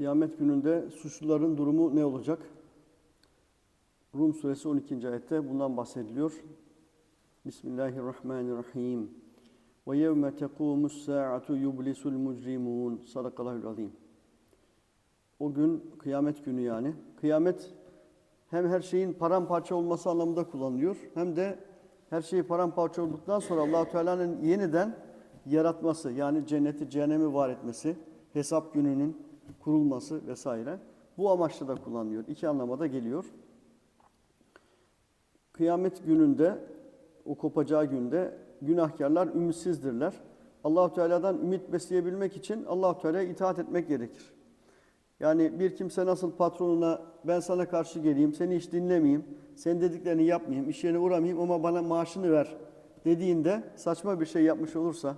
Kıyamet gününde suçluların durumu ne olacak? Rum suresi 12. ayette bundan bahsediliyor. Bismillahirrahmanirrahim. Ve yevme tekumus sa'atu yublisul mujrimun. Sadakallahul azim. O gün kıyamet günü yani. Kıyamet hem her şeyin paramparça olması anlamında kullanılıyor hem de her şey paramparça olduktan sonra Allahu Teala'nın yeniden yaratması yani cenneti cehennemi var etmesi, hesap gününün kurulması vesaire bu amaçla da kullanılıyor. İki anlamada geliyor. Kıyamet gününde o kopacağı günde günahkarlar ümitsizdirler. Allahu Teala'dan ümit besleyebilmek için Allahu Teala'ya itaat etmek gerekir. Yani bir kimse nasıl patronuna ben sana karşı geleyim, seni hiç dinlemeyeyim, senin dediklerini yapmayayım, iş yerine uğramayayım ama bana maaşını ver dediğinde saçma bir şey yapmış olursa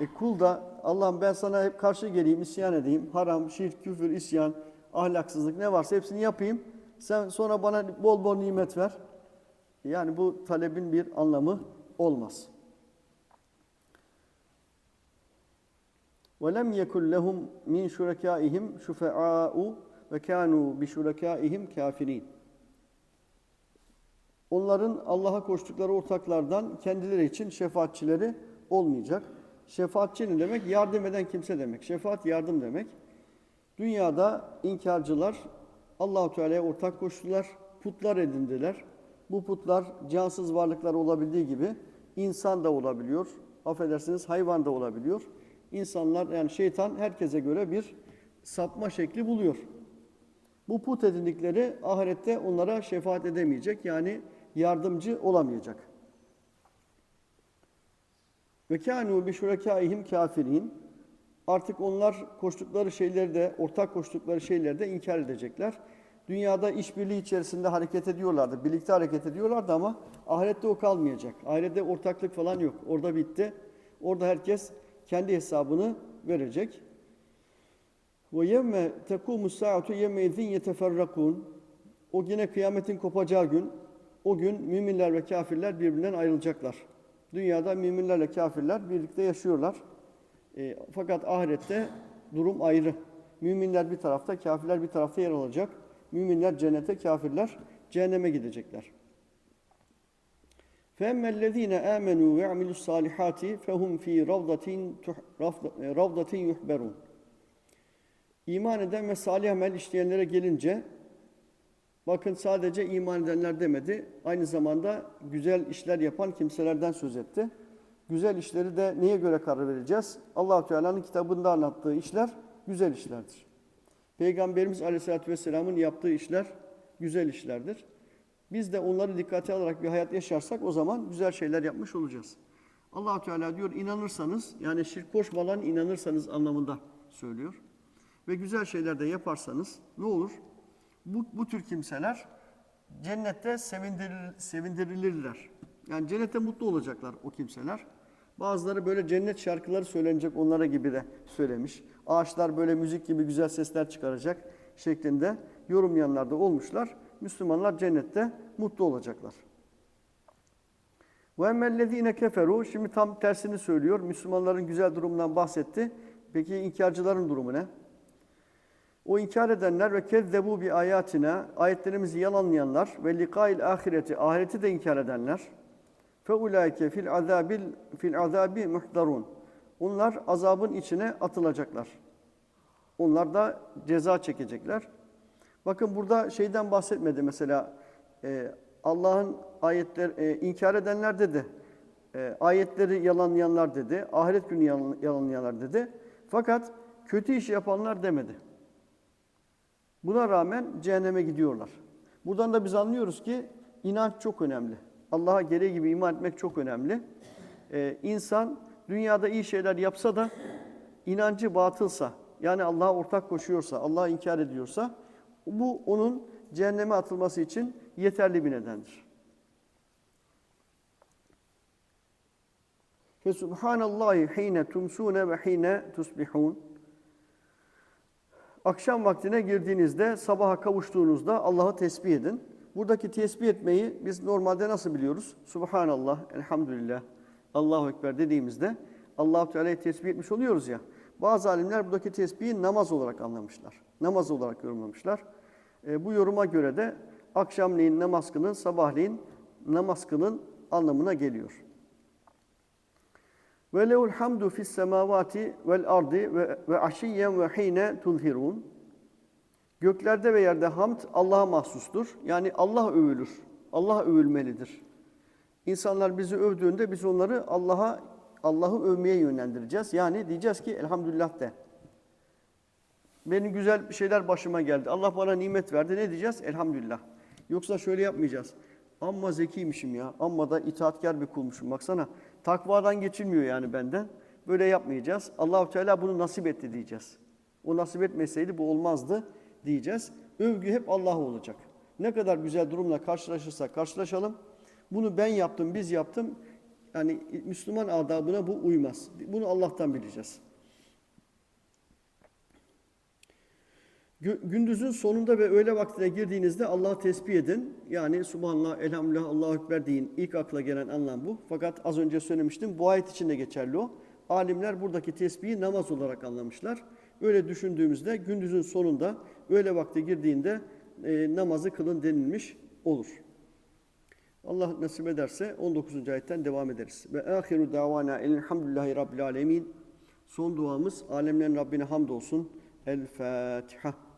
e kul da Allah'ım ben sana hep karşı geleyim, isyan edeyim, haram, şirk, küfür, isyan, ahlaksızlık ne varsa hepsini yapayım. Sen sonra bana bol bol nimet ver. Yani bu talebin bir anlamı olmaz. وَلَمْ يَكُنْ لَهُمْ مِنْ شُرَكَائِهِمْ شُفَعَاءُ وَكَانُوا بِشُرَكَائِهِمْ كَافِرِينَ Onların Allah'a koştukları ortaklardan kendileri için şefaatçileri olmayacak. Şefaatçi ne demek? Yardım eden kimse demek. Şefaat yardım demek. Dünyada inkarcılar Allahu Teala'ya ortak koştular, putlar edindiler. Bu putlar cansız varlıklar olabildiği gibi insan da olabiliyor. Affedersiniz hayvan da olabiliyor. İnsanlar yani şeytan herkese göre bir sapma şekli buluyor. Bu put edindikleri ahirette onlara şefaat edemeyecek yani yardımcı olamayacak. Ve kânû bi şurekâihim kafirin. Artık onlar koştukları şeyleri de, ortak koştukları şeyleri de inkar edecekler. Dünyada işbirliği içerisinde hareket ediyorlardı, birlikte hareket ediyorlardı ama ahirette o kalmayacak. Ahirette ortaklık falan yok. Orada bitti. Orada herkes kendi hesabını verecek. Ve yevme tekumu saatu yevme izin yeteferrakun. O yine kıyametin kopacağı gün, o gün müminler ve kafirler birbirinden ayrılacaklar. Dünyada müminlerle kafirler birlikte yaşıyorlar. E, fakat ahirette durum ayrı. Müminler bir tarafta, kafirler bir tarafta yer alacak. Müminler cennete, kafirler cehenneme gidecekler. فَاَمَّا الَّذ۪ينَ آمَنُوا وَعْمِلُوا الصَّالِحَاتِ فَهُمْ ف۪ي رَوْضَةٍ يُحْبَرُونَ İman eden ve salih amel işleyenlere gelince, bakın sadece iman edenler demedi, aynı zamanda güzel işler yapan kimselerden söz etti. Güzel işleri de neye göre karar vereceğiz? allah Teala'nın kitabında anlattığı işler güzel işlerdir. Peygamberimiz Aleyhisselatü Vesselam'ın yaptığı işler güzel işlerdir. Biz de onları dikkate alarak bir hayat yaşarsak o zaman güzel şeyler yapmış olacağız. allah Teala diyor inanırsanız yani şirk koşmadan inanırsanız anlamında söylüyor. Ve güzel şeyler de yaparsanız ne olur? Bu, bu tür kimseler cennette sevindiril, sevindirilirler. Yani cennette mutlu olacaklar o kimseler. Bazıları böyle cennet şarkıları söylenecek onlara gibi de söylemiş. Ağaçlar böyle müzik gibi güzel sesler çıkaracak şeklinde yorumlayanlar da olmuşlar. Müslümanlar cennette mutlu olacaklar. Ve emmellezine keferu şimdi tam tersini söylüyor. Müslümanların güzel durumundan bahsetti. Peki inkarcıların durumu ne? O inkar edenler ve kezzebu bi ayatina ayetlerimizi yalanlayanlar ve likail ahireti ahireti de inkar edenler fe ulaike fil azabil fil azabi muhdarun. Onlar azabın içine atılacaklar. Onlar da ceza çekecekler. Bakın burada şeyden bahsetmedi mesela e, Allah'ın ayetler e, inkar edenler dedi. E, ayetleri yalanlayanlar dedi. Ahiret günü yalanlayanlar dedi. Fakat kötü iş yapanlar demedi. Buna rağmen cehenneme gidiyorlar. Buradan da biz anlıyoruz ki inanç çok önemli. Allah'a gereği gibi iman etmek çok önemli. Ee, insan dünyada iyi şeyler yapsa da inancı batılsa, yani Allah'a ortak koşuyorsa, Allah'ı inkar ediyorsa bu onun cehenneme atılması için yeterli bir nedendir. Fesubhanallahi hine tumsune ve hine tusbihun. Akşam vaktine girdiğinizde, sabaha kavuştuğunuzda Allah'ı tesbih edin. Buradaki tesbih etmeyi biz normalde nasıl biliyoruz? Subhanallah, elhamdülillah, Allahu Ekber dediğimizde Allah-u Teala'yı tesbih etmiş oluyoruz ya. Bazı alimler buradaki tesbihi namaz olarak anlamışlar. Namaz olarak yorumlamışlar. E, bu yoruma göre de akşamleyin namaz kılın, sabahleyin namaz kılın anlamına geliyor. Ve lehul hamdu fis semavati vel ardi ve, ve aşiyyen ve hine tuzhirun. Göklerde ve yerde hamd Allah'a mahsustur. Yani Allah övülür. Allah övülmelidir. İnsanlar bizi övdüğünde biz onları Allah'a Allah'ı övmeye yönlendireceğiz. Yani diyeceğiz ki elhamdülillah de. Benim güzel şeyler başıma geldi. Allah bana nimet verdi. Ne diyeceğiz? Elhamdülillah. Yoksa şöyle yapmayacağız. Amma zekiymişim ya. Amma da itaatkar bir kulmuşum. Baksana takvadan geçilmiyor yani benden. Böyle yapmayacağız. Allahu Teala bunu nasip etti diyeceğiz. O nasip etmeseydi bu olmazdı diyeceğiz. Övgü hep Allah'a olacak. Ne kadar güzel durumla karşılaşırsak karşılaşalım. Bunu ben yaptım, biz yaptım. Yani Müslüman adabına bu uymaz. Bunu Allah'tan bileceğiz. Gündüzün sonunda ve öğle vaktine girdiğinizde Allah'ı tesbih edin. Yani Subhanallah, Elhamdülillah, Allahu Ekber deyin. İlk akla gelen anlam bu. Fakat az önce söylemiştim, bu ayet için de geçerli o. Alimler buradaki tesbihi namaz olarak anlamışlar. Öyle düşündüğümüzde gündüzün sonunda, öğle vakti girdiğinde e, namazı kılın denilmiş olur. Allah nasip ederse 19. ayetten devam ederiz. Ve ahiru davana elhamdülillahi rabbil alemin. Son duamız alemlerin Rabbine hamdolsun. El Fatiha.